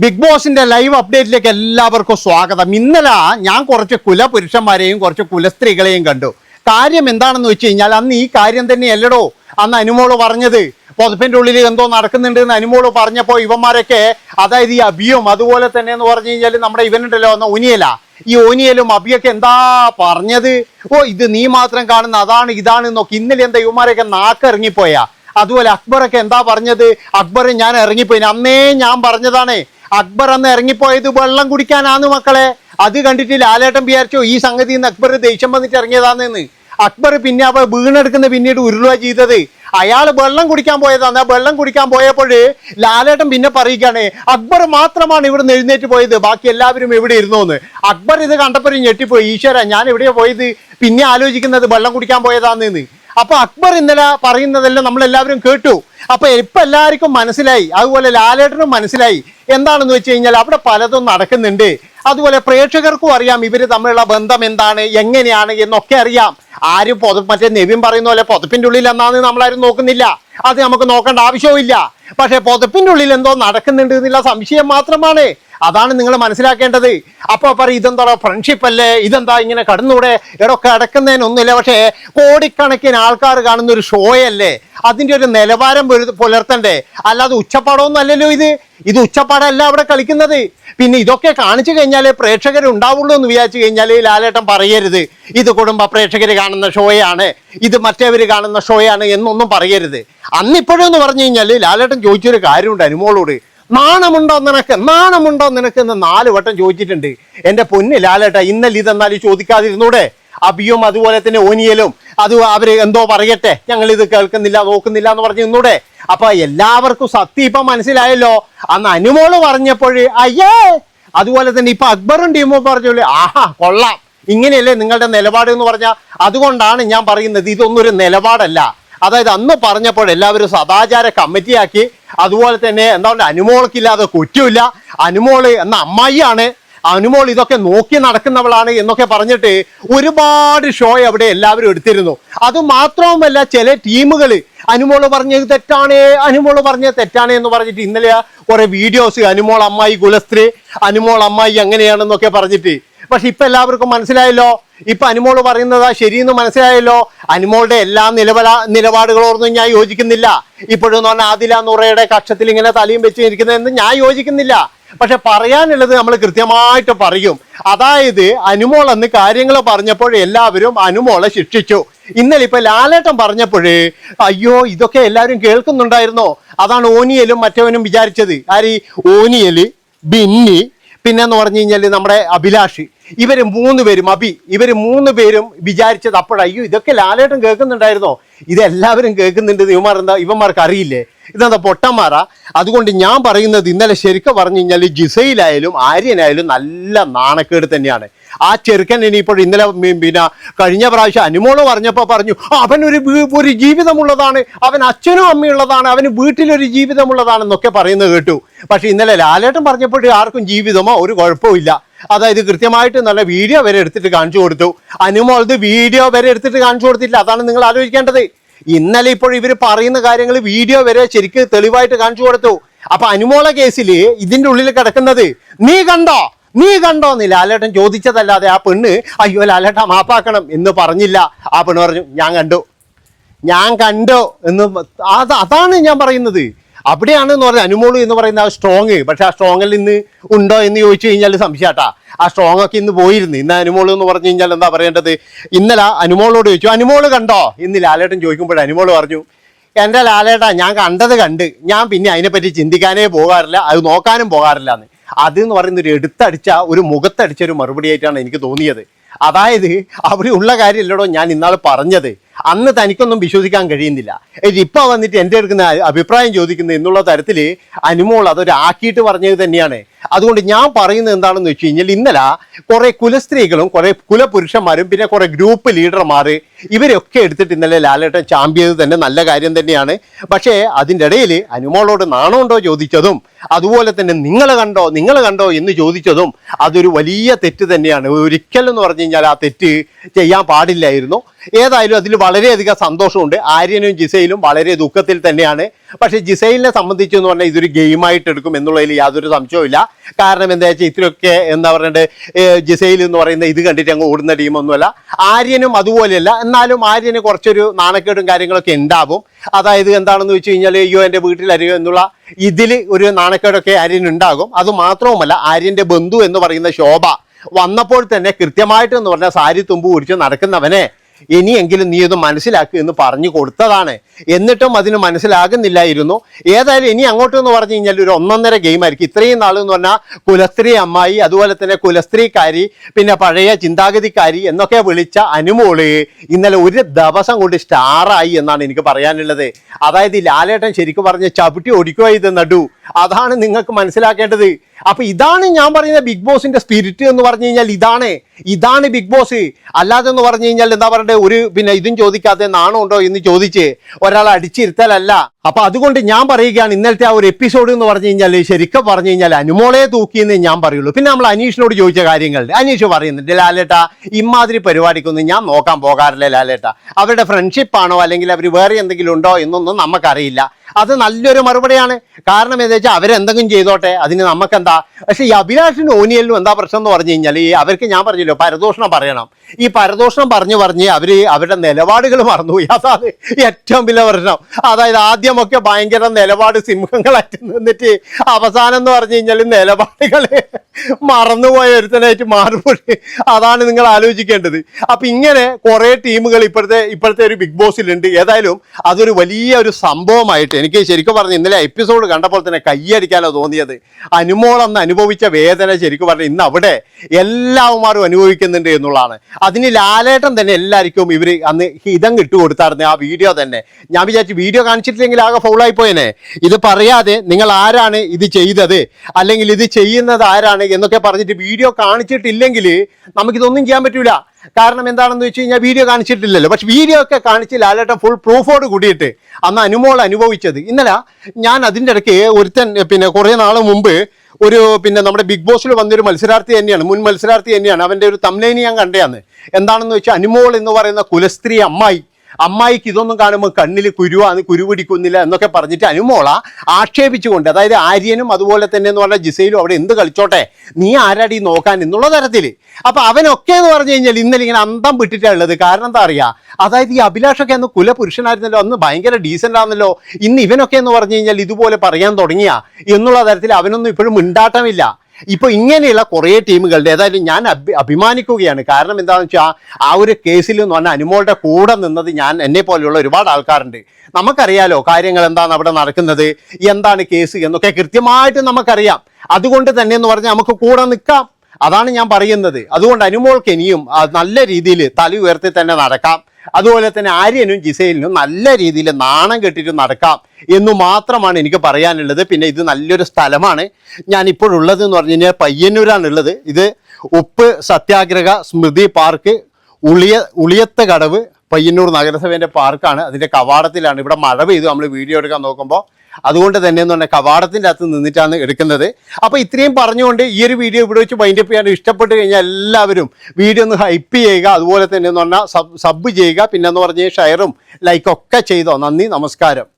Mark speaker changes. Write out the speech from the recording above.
Speaker 1: Big ബോസിന്റെ live അപ്ഡേറ്റിലേക്ക് എല്ലാവർക്കും സ്വാഗതം. ഇന്നലെ ഞാൻ കുറച്ച് കുലപുരുഷന്മാരെയും കുറച്ച് കുലസ്ത്രീകളെയും കണ്ടു. കാര്യം എന്താണെന്ന് വെച്ച് കഴിഞ്ഞാൽ അന്ന് ഈ കാര്യം തന്നെ തന്നെയല്ലടോ. അന്ന് അനുമോൾ പറഞ്ഞത് പൊതുപ്പിന്റെ ഉള്ളിൽ എന്തോ നടക്കുന്നുണ്ട് എന്ന് അനുമോൾ പറഞ്ഞപ്പോൾ ഇവന്മാരൊക്കെ അതായത് ഈ അബിയും അതുപോലെ തന്നെ എന്ന് പറഞ്ഞു കഴിഞ്ഞാൽ നമ്മുടെ ഇവനുണ്ടല്ലോ എന്ന ഒനിയല ഈ ഓനിയലും അബിയൊക്കെ എന്താ പറഞ്ഞത്? ഓ ഇത് നീ മാത്രം കാണുന്ന അതാണ് ഇതാണ് എന്നൊക്കെ ഇന്നലെ എന്താ ഇവന്മാരൊക്കെ നാക്കിറങ്ങിപ്പോയാ. അതുപോലെ അക്ബറൊക്കെ എന്താ പറഞ്ഞത്? അക്ബറും ഞാൻ ഇറങ്ങിപ്പോയി. അന്നേ ഞാൻ പറഞ്ഞതാണ് അക്ബർ അന്ന് ഇറങ്ങിപ്പോയത് വെള്ളം കുടിക്കാനാന്ന് മക്കളെ. അത് കണ്ടിട്ട് ലാലേട്ടൻ വിചാരിച്ചോ ഈ സംഗതി നിന്ന് അക്ബർ ദേഷ്യം വന്നിട്ട് ഇറങ്ങിയതാണെന്ന്. അക്ബർ പിന്നെ അവ വീണെടുക്കുന്ന പിന്നീട് ഉരുളുക ചെയ്തത്. അയാൾ വെള്ളം കുടിക്കാൻ പോയതാണ്. ആ വെള്ളം കുടിക്കാൻ പോയപ്പോൾ ലാലേട്ടൻ പിന്നെ പറയുകയാണ് അക്ബർ മാത്രമാണ് ഇവിടെ എഴുന്നേറ്റ് പോയത്. ബാക്കി എല്ലാവരും എവിടെ ഇരുന്നു എന്ന് അക്ബർ ഇത് കണ്ടപ്പോൾ ഞെട്ടിപ്പോയി. ഈശ്വര ഞാൻ എവിടെയാ പോയത്? പിന്നെ ആലോചിക്കുന്നത് വെള്ളം കുടിക്കാൻ പോയതാണെന്ന്. അപ്പൊ അക്ബർ ഇന്നലെ പറയുന്നതെല്ലാം നമ്മൾ എല്ലാവരും കേട്ടു. അപ്പൊ ഇപ്പൊ എല്ലാവർക്കും മനസ്സിലായി. അതുപോലെ ലാലേട്ടനും മനസ്സിലായി. എന്താണെന്ന് വെച്ച് കഴിഞ്ഞാൽ അവിടെ പലതും നടക്കുന്നുണ്ട്. അതുപോലെ പ്രേക്ഷകർക്കും അറിയാം ഇവർ തമ്മിലുള്ള ബന്ധം എന്താണ് എങ്ങനെയാണ് എന്നൊക്കെ അറിയാം. ആരും പൊതു മറ്റേ നെവിൻ പറയുന്ന പോലെ പൊതുപ്പിന്റെ ഉള്ളിൽ എന്നാന്ന് നമ്മളാരും നോക്കുന്നില്ല. അത് നമുക്ക് നോക്കേണ്ട ആവശ്യവുമില്ല. പക്ഷെ പൊതുപ്പിന്റെ ഉള്ളിൽ എന്തോ നടക്കുന്നുണ്ട് എന്നുള്ള സംശയം മാത്രമാണ്. അതാണ് നിങ്ങൾ മനസ്സിലാക്കേണ്ടത്. അപ്പോൾ പറയും ഇതെന്താ ഫ്രണ്ട്ഷിപ്പ് അല്ലേ? ഇതെന്താ ഇങ്ങനെ കടന്നൂടെ? ഇടൊക്കെ അടക്കുന്നതിനൊന്നുമില്ല പക്ഷേ കോടിക്കണക്കിന് ആൾക്കാർ കാണുന്ന ഒരു ഷോയല്ലേ? അതിന്റെ ഒരു നിലവാരം പുലർത്തണ്ടേ? അല്ലാതെ ഉച്ചപ്പാടമൊന്നും ഇത്. ഇത് ഉച്ചപ്പാടല്ല അവിടെ കളിക്കുന്നത്. പിന്നെ ഇതൊക്കെ കാണിച്ചു കഴിഞ്ഞാൽ പ്രേക്ഷകർ ഉണ്ടാവുള്ളൂ എന്ന് വിചാരിച്ചു കഴിഞ്ഞാൽ ലാലേട്ടൻ പറയരുത്. ഇത് കുടുംബ പ്രേക്ഷകർ കാണുന്ന ഷോയാണ്. ഇത് മറ്റേവർ കാണുന്ന ഷോയാണ് എന്നൊന്നും പറയരുത്. അന്നിപ്പോഴും എന്ന് പറഞ്ഞു കഴിഞ്ഞാൽ ലാലേട്ടൻ ചോദിച്ചൊരു കാര്യമുണ്ട് അനുമോളോട്. നാണമുണ്ടോ നിനക്ക്? നാണമുണ്ടോ നിനക്ക് എന്ന് നാല് വട്ടം ചോദിച്ചിട്ടുണ്ട്. എന്റെ പൊന്ന് ലാലേട്ട ഇന്നലെ ഇതെന്നാലും ചോദിക്കാതിരുന്നൂടെ? അബിയും അതുപോലെ തന്നെ ഓനിയലും. അത് അവർ എന്തോ പറയട്ടെ? ഞങ്ങൾ ഇത് കേൾക്കുന്നില്ല നോക്കുന്നില്ല എന്ന് പറഞ്ഞു നിന്നൂടെ? അപ്പൊ എല്ലാവർക്കും സത്യം ഇപ്പൊ മനസ്സിലായല്ലോ. അന്ന് അനുമോൾ പറഞ്ഞപ്പോഴ് അയ്യേ! അതുപോലെ തന്നെ ഇപ്പൊ അക്ബറും ടീമും പറഞ്ഞോളൂ ആഹാ കൊള്ളാം. ഇങ്ങനെയല്ലേ നിങ്ങളുടെ നിലപാട് എന്ന് പറഞ്ഞാൽ അതുകൊണ്ടാണ് ഞാൻ പറയുന്നത് ഇതൊന്നും ഒരു നിലപാടല്ല. അതായത് അന്ന് പറഞ്ഞപ്പോൾ എല്ലാവരും സദാചാര കമ്മിറ്റിയാക്കി അതുപോലെ തന്നെ എന്താ പറയുക അനുമോൾക്കില്ലാതെ കുറ്റമില്ല അനുമോൾ എന്ന അമ്മായിയാണ്. അനുമോൾ ഇതൊക്കെ നോക്കി നടക്കുന്നവളാണ് എന്നൊക്കെ പറഞ്ഞിട്ട് ഒരുപാട് ഷോ അവിടെ എല്ലാവരും എടുത്തിരുന്നു. അത് മാത്രവുമല്ല ചില ടീമുകൾ അനുമോൾ പറഞ്ഞത് തെറ്റാണ് അനുമോൾ പറഞ്ഞത് തെറ്റാണ് എന്ന് പറഞ്ഞിട്ട് ഇന്നലെ കുറെ വീഡിയോസ് അനുമോൾ അമ്മായി കുലസ്ത്രീ അനുമോൾ അമ്മായി എങ്ങനെയാണെന്നൊക്കെ പറഞ്ഞിട്ട്. പക്ഷെ ഇപ്പൊ എല്ലാവർക്കും മനസ്സിലായല്ലോ ഇപ്പൊ അനുമോൾ പറയുന്നത് ശരിയെന്ന് മനസ്സിലായല്ലോ? അനുമോളുടെ എല്ലാ നിലപാട നിലപാടുകളോടൊന്നും ഞാൻ യോജിക്കുന്നില്ല. ഇപ്പോഴെന്ന് പറഞ്ഞാൽ ആദില നുറയുടെ കക്ഷത്തിൽ ഇങ്ങനെ തലയും വെച്ച് ഇരിക്കുന്നതെന്ന് ഞാൻ യോജിക്കുന്നില്ല. പക്ഷെ പറയാനുള്ളത് നമ്മൾ കൃത്യമായിട്ട് പറയും. അതായത് അനുമോൾ അന്ന് കാര്യങ്ങൾ പറഞ്ഞപ്പോൾ എല്ലാവരും അനുമോളെ ശിക്ഷിച്ചു. ഇന്നലെ ഇപ്പൊ ലാലേട്ടൻ പറഞ്ഞപ്പോഴേ അയ്യോ ഇതൊക്കെ എല്ലാവരും കേൾക്കുന്നുണ്ടായിരുന്നോ? അതാണ് ഓനിയലും മറ്റവനും വിചാരിച്ചത്. ആര്? ഓനിയൽ ബിന്നി പിന്നെന്ന് പറഞ്ഞു കഴിഞ്ഞാൽ നമ്മുടെ അഭിലാഷ്. ഇവർ മൂന്ന് പേരും അബി ഇവർ മൂന്ന് പേരും വിചാരിച്ചത് അപ്പോഴയ്യോ ഇതൊക്കെ ലാലേട്ടൻ കേൾക്കുന്നുണ്ടായിരുന്നോ? ഇതെല്ലാവരും കേൾക്കുന്നുണ്ട്. ഇവന്മാർ എന്താ ഇവന്മാർക്ക് അറിയില്ലേ? ഇതെന്താ പൊട്ടന്മാരാ? അതുകൊണ്ട് ഞാൻ പറയുന്നത് ഇന്നലെ ശരിക്കും പറഞ്ഞു കഴിഞ്ഞാൽ ജിസയിലായാലും ആര്യനായാലും നല്ല നാണക്കേട് തന്നെയാണ്. ആ ചെറുക്കൻ ഇനിയിപ്പോൾ ഇന്നലെ പിന്നെ കഴിഞ്ഞ പ്രാവശ്യം അനുമോൾ പറഞ്ഞപ്പോൾ പറഞ്ഞു അവൻ ഒരു ഒരു ജീവിതമുള്ളതാണ്. അവൻ അച്ഛനും അമ്മയുള്ളതാണ് അവന് വീട്ടിലൊരു ജീവിതമുള്ളതാണെന്നൊക്കെ പറയുന്നത് കേട്ടു. പക്ഷെ ഇന്നലെ ലാലേട്ടൻ പറഞ്ഞപ്പോഴും ആർക്കും ജീവിതമോ ഒരു കുഴപ്പമില്ല അതായത് കൃത്യമായിട്ട് നല്ല വീഡിയോ വരെ എടുത്തിട്ട് കാണിച്ചു കൊടുത്തു. അനുമോളത് വീഡിയോ വരെ എടുത്തിട്ട് കാണിച്ചു കൊടുത്തില്ല. അതാണ് നിങ്ങൾ ആലോചിക്കേണ്ടത്. ഇന്നലെ ഇപ്പോൾ ഇവർ പറയുന്ന കാര്യങ്ങൾ വീഡിയോ വരെ ശരിക്ക് തെളിവായിട്ട് കാണിച്ചു കൊടുത്തു. അപ്പൊ അനുമോള കേസിൽ ഇതിന്റെ ഉള്ളിൽ കിടക്കുന്നത് നീ കണ്ടോ? നീ കണ്ടോ? എന്ന് ലാലേട്ടൻ ചോദിച്ചതല്ലാതെ ആ പെണ്ണ് അയ്യോ ലാലേട്ട മാപ്പാക്കണം എന്ന് പറഞ്ഞില്ല. ആ പെണ്ണ് പറഞ്ഞു ഞാൻ കണ്ടു. ഞാൻ കണ്ടോ എന്ന് അത് അതാണ് ഞാൻ പറയുന്നത്. അവിടെയാണ് എന്ന് പറഞ്ഞാൽ അനുമോൾ എന്ന് പറയുന്ന ആ സ്ട്രോങ് പക്ഷെ ആ സ്ട്രോങ്ങിൽ ഇന്ന് ഉണ്ടോ എന്ന് ചോദിച്ചു കഴിഞ്ഞാൽ സംശയാട്ടാ ആ സ്ട്രോങ് ഒക്കെ ഇന്ന് പോയിരുന്നു. ഇന്ന് അനുമോൾ എന്ന് പറഞ്ഞു കഴിഞ്ഞാൽ എന്താ പറയേണ്ടത്? ഇന്നലെ അനുമോളോട് ചോദിച്ചു അനുമോൾ കണ്ടോ? ഇന്ന് ലാലേട്ടൻ ചോദിക്കുമ്പോൾ അനുമോൾ പറഞ്ഞു എന്റെ ലാലേട്ടാ ഞാൻ കണ്ടത് കണ്ട്. ഞാൻ പിന്നെ അതിനെപ്പറ്റി ചിന്തിക്കാനേ പോകാറില്ല. അത് നോക്കാനും പോകാറില്ല എന്ന് അത് എന്ന് പറയുന്ന ഒരു എടുത്തടിച്ച ഒരു മുഖത്തടിച്ച ഒരു മറുപടി ആയിട്ടാണ് എനിക്ക് തോന്നിയത്. അതായത് അവിടെ ഉള്ള കാര്യമല്ലടോ ഞാൻ ഇന്നാൾ പറഞ്ഞത്. അന്ന് തനിക്കൊന്നും വിശ്വസിക്കാൻ കഴിയുന്നില്ല. ഇപ്പൊ വന്നിട്ട് എന്റെ എടുക്കുന്ന അഭിപ്രായം ചോദിക്കുന്നത് എന്നുള്ള തരത്തിൽ അനുമോൾ അതൊരു ആക്കിയിട്ട് പറഞ്ഞത് തന്നെയാണ്. അതുകൊണ്ട് ഞാൻ പറയുന്നത് എന്താണെന്ന് വെച്ച് കഴിഞ്ഞാൽ ഇന്നലെ കുറെ കുലസ്ത്രീകളും കുറെ കുലപുരുഷന്മാരും പിന്നെ കുറെ ഗ്രൂപ്പ് ലീഡർമാർ ഇവരൊക്കെ എടുത്തിട്ട് ഇന്നലെ ലാലേട്ടൻ ചാമ്പ്യത് തന്നെ നല്ല കാര്യം തന്നെയാണ്. പക്ഷേ അതിന്റെ ഇടയിൽ അനുമോളോട് നാണമുണ്ടോ ചോദിച്ചതും അതുപോലെ തന്നെ നിങ്ങൾ കണ്ടോ നിങ്ങൾ കണ്ടോ എന്ന് ചോദിച്ചതും അതൊരു വലിയ തെറ്റ് തന്നെയാണ്. ഒരിക്കലും എന്ന് പറഞ്ഞു കഴിഞ്ഞാൽ ആ തെറ്റ് ചെയ്യാൻ പാടില്ലായിരുന്നു. ഏതായാലും അതിൽ വളരെയധികം സന്തോഷമുണ്ട്. ആര്യനും ജിസയിലും വളരെ ദുഃഖത്തിൽ തന്നെയാണ്. പക്ഷേ ജിസൈലിനെ സംബന്ധിച്ച് എന്ന് പറഞ്ഞാൽ ഇതൊരു ഗെയിമായിട്ട് എടുക്കും എന്നുള്ളതിൽ യാതൊരു സംശയവുമില്ല കാരണം എന്താ വെച്ചാൽ ഇത്രയൊക്കെ എന്താ പറയേണ്ടത് ജിസൈൽ എന്ന് പറയുന്ന ഇത് കണ്ടിട്ട് അങ്ങ് ഓടുന്ന ടീമൊന്നുമല്ല. ആര്യനും അതുപോലെയല്ല. എന്നാലും ആര്യന് കുറച്ചൊരു നാണക്കേടും കാര്യങ്ങളൊക്കെ ഉണ്ടാവും. അതായത് എന്താണെന്ന് വെച്ച് കഴിഞ്ഞാൽ അയ്യോ എന്റെ വീട്ടിലറിയോ എന്നുള്ള ഇതിൽ ഒരു നാണക്കേടൊക്കെ ആര്യൻ ഉണ്ടാകും. അത് മാത്രവുമല്ല ആര്യന്റെ ബന്ധു എന്ന് പറയുന്ന ശോഭ വന്നപ്പോൾ തന്നെ കൃത്യമായിട്ട് എന്ന് പറഞ്ഞാൽ സാരി തുമ്പ് കുടിച്ച് നടക്കുന്നവനെ ഇനിയെങ്കിലും നീ ഇത് മനസ്സിലാക്കുക എന്ന് പറഞ്ഞു കൊടുത്തതാണ്. എന്നിട്ടും അതിന് മനസ്സിലാകുന്നില്ലായിരുന്നു. ഏതായാലും ഇനി അങ്ങോട്ട് എന്ന് പറഞ്ഞു കഴിഞ്ഞാൽ ഒരു ഒന്നൊന്നര ഗെയിം ആയിരിക്കും. ഇത്രയും നാൾ എന്ന് പറഞ്ഞാൽ കുലസ്ത്രീ അമ്മായി അതുപോലെ തന്നെ കുലസ്ത്രീക്കാരി പിന്നെ പഴയ ചിന്താഗതിക്കാരി എന്നൊക്കെ വിളിച്ച അനുമോൾ ഇന്നലെ ഒരു ദിവസം കൊണ്ട് സ്റ്റാറായി എന്നാണ് എനിക്ക് പറയാനുള്ളത്. അതായത് ലാലേട്ടൻ ശരിക്കും പറഞ്ഞ ചവിട്ടി ഓടിക്കുക ഇത് നടു. അതാണ് നിങ്ങൾക്ക് മനസ്സിലാക്കേണ്ടത്. അപ്പൊ ഇതാണ് ഞാൻ പറയുന്ന ബിഗ് ബോസിന്റെ സ്പിരിറ്റ് എന്ന് പറഞ്ഞു കഴിഞ്ഞാൽ ഇതാണ്. ഇതാണ് ബിഗ് ബോസ്. അല്ലാതെ എന്ന് പറഞ്ഞു കഴിഞ്ഞാൽ എന്താ പറയണ്ടേ ഒരു പിന്നെ ഇതും ചോദിക്കാതെ നാണമുണ്ടോ എന്ന് ചോദിച്ച് ഒരാൾ അടിച്ചിരുത്തലല്ല. അപ്പൊ അതുകൊണ്ട് ഞാൻ പറയുകയാണ് ഇന്നലത്തെ ആ ഒരു എപ്പിസോഡ് എന്ന് പറഞ്ഞു കഴിഞ്ഞാൽ ശരിക്കും പറഞ്ഞു കഴിഞ്ഞാൽ അനുമോളെ തൂക്കിയെന്ന് ഞാൻ പറയുള്ളൂ. പിന്നെ നമ്മൾ അനീഷിനോട് ചോദിച്ച കാര്യങ്ങൾ അനീഷ് പറയുന്നുണ്ട് ലാലേട്ട ഇമാതിരി പരിപാടിക്കൊന്നും ഞാൻ നോക്കാൻ പോകാറില്ല ലാലേട്ട. അവരുടെ ഫ്രണ്ട്ഷിപ്പാണോ അല്ലെങ്കിൽ അവർ വേറെ എന്തെങ്കിലും ഉണ്ടോ എന്നൊന്നും നമുക്കറിയില്ല. അത് നല്ലൊരു മറുപടിയാണ്. കാരണം എന്താ വെച്ചാൽ അവരെന്തെങ്കിലും ചെയ്തോട്ടെ അതിന് നമുക്കെന്താ പക്ഷേ ഈ അഭിലാഷിനും ഓനിയലിനും എന്താ പ്രശ്നം എന്ന് പറഞ്ഞു കഴിഞ്ഞാൽ ഈ അവർക്ക് ഞാൻ പറഞ്ഞല്ലോ പരദോഷണം പറയണം. ഈ പരദോഷണം പറഞ്ഞു പറഞ്ഞ് അവർ അവരുടെ നിലപാടുകൾ മറന്നുപോയി. അതാണ് ഏറ്റവും വലിയ പ്രശ്നം. അതായത് ആദ്യമൊക്കെ ഭയങ്കര നിലപാട് സിംഹങ്ങളായിട്ട് നിന്നിട്ട് അവസാനം എന്ന് പറഞ്ഞു കഴിഞ്ഞാൽ നിലപാടുകൾ മറന്നുപോയ ഒരുത്തനായിട്ട് മാറുമ്പോൾ അതാണ് നിങ്ങൾ ആലോചിക്കേണ്ടത്. അപ്പൊ ഇങ്ങനെ കുറെ ടീമുകൾ ഇപ്പോഴത്തെ ഇപ്പോഴത്തെ ഒരു ബിഗ് ബോസിലുണ്ട്. ഏതായാലും അതൊരു വലിയ ഒരു സംഭവമായിട്ട് എനിക്ക് ശരിക്കും പറഞ്ഞ ഇന്നലെ എപ്പിസോഡ് കണ്ടപ്പോൾ തന്നെ കയ്യടിക്കാനോ തോന്നിയത്. അനുമോൾ അന്ന് അനുഭവിച്ച വേദന ശരിക്കും പറഞ്ഞ ഇന്ന് അവിടെ എല്ലാവന്മാരും അനുഭവിക്കുന്നുണ്ട് എന്നുള്ളതാണ്. അതിന് ലാലേട്ടൻ തന്നെ എല്ലാവർക്കും ഇവർ അന്ന് ഹിതം കിട്ടുകൊടുത്തായിരുന്നു ആ വീഡിയോ തന്നെ. ഞാൻ വിചാരിച്ചു വീഡിയോ കാണിച്ചിട്ടില്ലെങ്കിൽ ആകെ ഫൗളായി പോയനെ. ഇത് പറയാതെ നിങ്ങൾ ആരാണ് ഇത് ചെയ്തത്? അല്ലെങ്കിൽ ഇത് ചെയ്യുന്നത് ആരാണ് എന്നൊക്കെ പറഞ്ഞിട്ട് വീഡിയോ കാണിച്ചിട്ടില്ലെങ്കിൽ നമുക്കിതൊന്നും ചെയ്യാൻ പറ്റൂല. കാരണം എന്താണെന്ന് വെച്ച് കഴിഞ്ഞാൽ വീഡിയോ കാണിച്ചിട്ടില്ലല്ലോ. പക്ഷെ വീഡിയോ ഒക്കെ കാണിച്ച് ലാലേട്ടൻ ഫുൾ പ്രൂഫോട് കൂടിയിട്ട് അന്ന് അനുമോൾ അനുഭവിച്ചത്. ഇന്നലെ ഞാൻ അതിന്റെ ഇടയ്ക്ക് ഒരുത്തൻ പിന്നെ കുറേ നാൾ മുമ്പ് ഒരു പിന്നെ നമ്മുടെ ബിഗ് ബോസിൽ വന്നൊരു മത്സരാർത്ഥി തന്നെയാണ്. മുൻ മത്സരാർത്ഥി തന്നെയാണ്. അവന്റെ ഒരു തമ്നൈനി ഞാൻ കണ്ടതാണ്. എന്താണെന്ന് വെച്ചാൽ അനുമോൾ എന്ന് പറയുന്ന കുലസ്ത്രീ അമ്മായി അമ്മായിക്ക് ഇതൊന്നും കാണുമ്പോൾ കണ്ണിൽ കുരുവാണ് കുരു പിടിക്കുന്നില്ല എന്നൊക്കെ പറഞ്ഞിട്ട് അനുമോള ആക്ഷേപിച്ചുകൊണ്ട് അതായത് ആര്യനും അതുപോലെ തന്നെ എന്ന് പറഞ്ഞാൽ ജിസയിലും അവിടെ എന്ത് കളിച്ചോട്ടെ? നീ ആരാടി നോക്കാൻ എന്നുള്ള തരത്തിൽ അപ്പൊ അവനൊക്കെ എന്ന് പറഞ്ഞു കഴിഞ്ഞാൽ ഇന്നലെ ഇങ്ങനെ അന്തം വിട്ടിട്ടാണ് ഉള്ളത്. കാരണം എന്താ അറിയാ? അതായത് ഈ അഭിലാഷൊക്കെ അന്ന് കുലപുരുഷനായിരുന്നല്ലോ അന്ന് ഭയങ്കര ഡീസന്റ് ആണല്ലോ ഇന്ന് ഇവനൊക്കെ എന്ന് പറഞ്ഞു കഴിഞ്ഞാൽ ഇതുപോലെ പറയാൻ തുടങ്ങിയ എന്നുള്ള തരത്തിൽ അവനൊന്നും ഇപ്പോഴും മിണ്ടാട്ടമില്ല. ഇപ്പൊ ഇങ്ങനെയുള്ള കുറേ ടീമുകളുടെ ഏതായാലും ഞാൻ അഭി അഭിമാനിക്കുകയാണ്. കാരണം എന്താണെന്ന് വെച്ചാൽ ആ ഒരു കേസിൽ എന്ന് പറഞ്ഞാൽ അനുമോളുടെ കൂടെ നിന്നത് ഞാൻ എന്നെ പോലെയുള്ള ഒരുപാട് ആൾക്കാരുണ്ട്. നമുക്കറിയാലോ കാര്യങ്ങൾ എന്താണ് അവിടെ നടക്കുന്നത് എന്താണ് കേസ് എന്നൊക്കെ കൃത്യമായിട്ട് നമുക്കറിയാം. അതുകൊണ്ട് തന്നെ എന്ന് പറഞ്ഞാൽ നമുക്ക് കൂടെ നിൽക്കാം അതാണ് ഞാൻ പറയുന്നത്. അതുകൊണ്ട് അനുമോൾക്ക് ഇനിയും നല്ല രീതിയിൽ തല ഉയർത്തി തന്നെ നടക്കാം. അതുപോലെ തന്നെ ആര്യനും ജിസൈലിനും നല്ല രീതിയിൽ നാണം കെട്ടിട്ട് നടക്കാം എന്ന് മാത്രമാണ് എനിക്ക് പറയാനുള്ളത്. പിന്നെ ഇത് നല്ലൊരു സ്ഥലമാണ്. ഞാൻ ഇപ്പോഴുള്ളത് എന്ന് പറഞ്ഞു കഴിഞ്ഞാൽ പയ്യന്നൂരാണുള്ളത്. ഇത് ഉപ്പ് സത്യാഗ്രഹ സ്മൃതി പാർക്ക് ഉളിയ ഉളിയത്ത കടവ് പയ്യന്നൂർ നഗരസഭേന്റെ പാർക്കാണ്. അതിന്റെ കവാടത്തിലാണ്. ഇവിടെ മഴ പെയ്തു. നമ്മൾ വീഡിയോ എടുക്കാൻ നോക്കുമ്പോൾ അതുകൊണ്ട് തന്നെ എന്ന് പറഞ്ഞാൽ കവാടത്തിന്റെ അകത്ത് നിന്നിട്ടാണ് എടുക്കുന്നത്. അപ്പോൾ ഇത്രയും പറഞ്ഞുകൊണ്ട് ഈ ഒരു വീഡിയോ ഇവിടെ വെച്ച് വൈൻഡപ്പ് ചെയ്യാൻ ഇഷ്ടപ്പെട്ട് കഴിഞ്ഞാൽ എല്ലാവരും വീഡിയോ ഒന്ന് ഹൈപ്പ് ചെയ്യുക. അതുപോലെ തന്നെ എന്ന് പറഞ്ഞാൽ സബ് സബ് ചെയ്യുക. പിന്നെ എന്ന് പറഞ്ഞാൽ ഷെയറും ലൈക്കൊക്കെ ചെയ്തോ. നന്ദി നമസ്കാരം.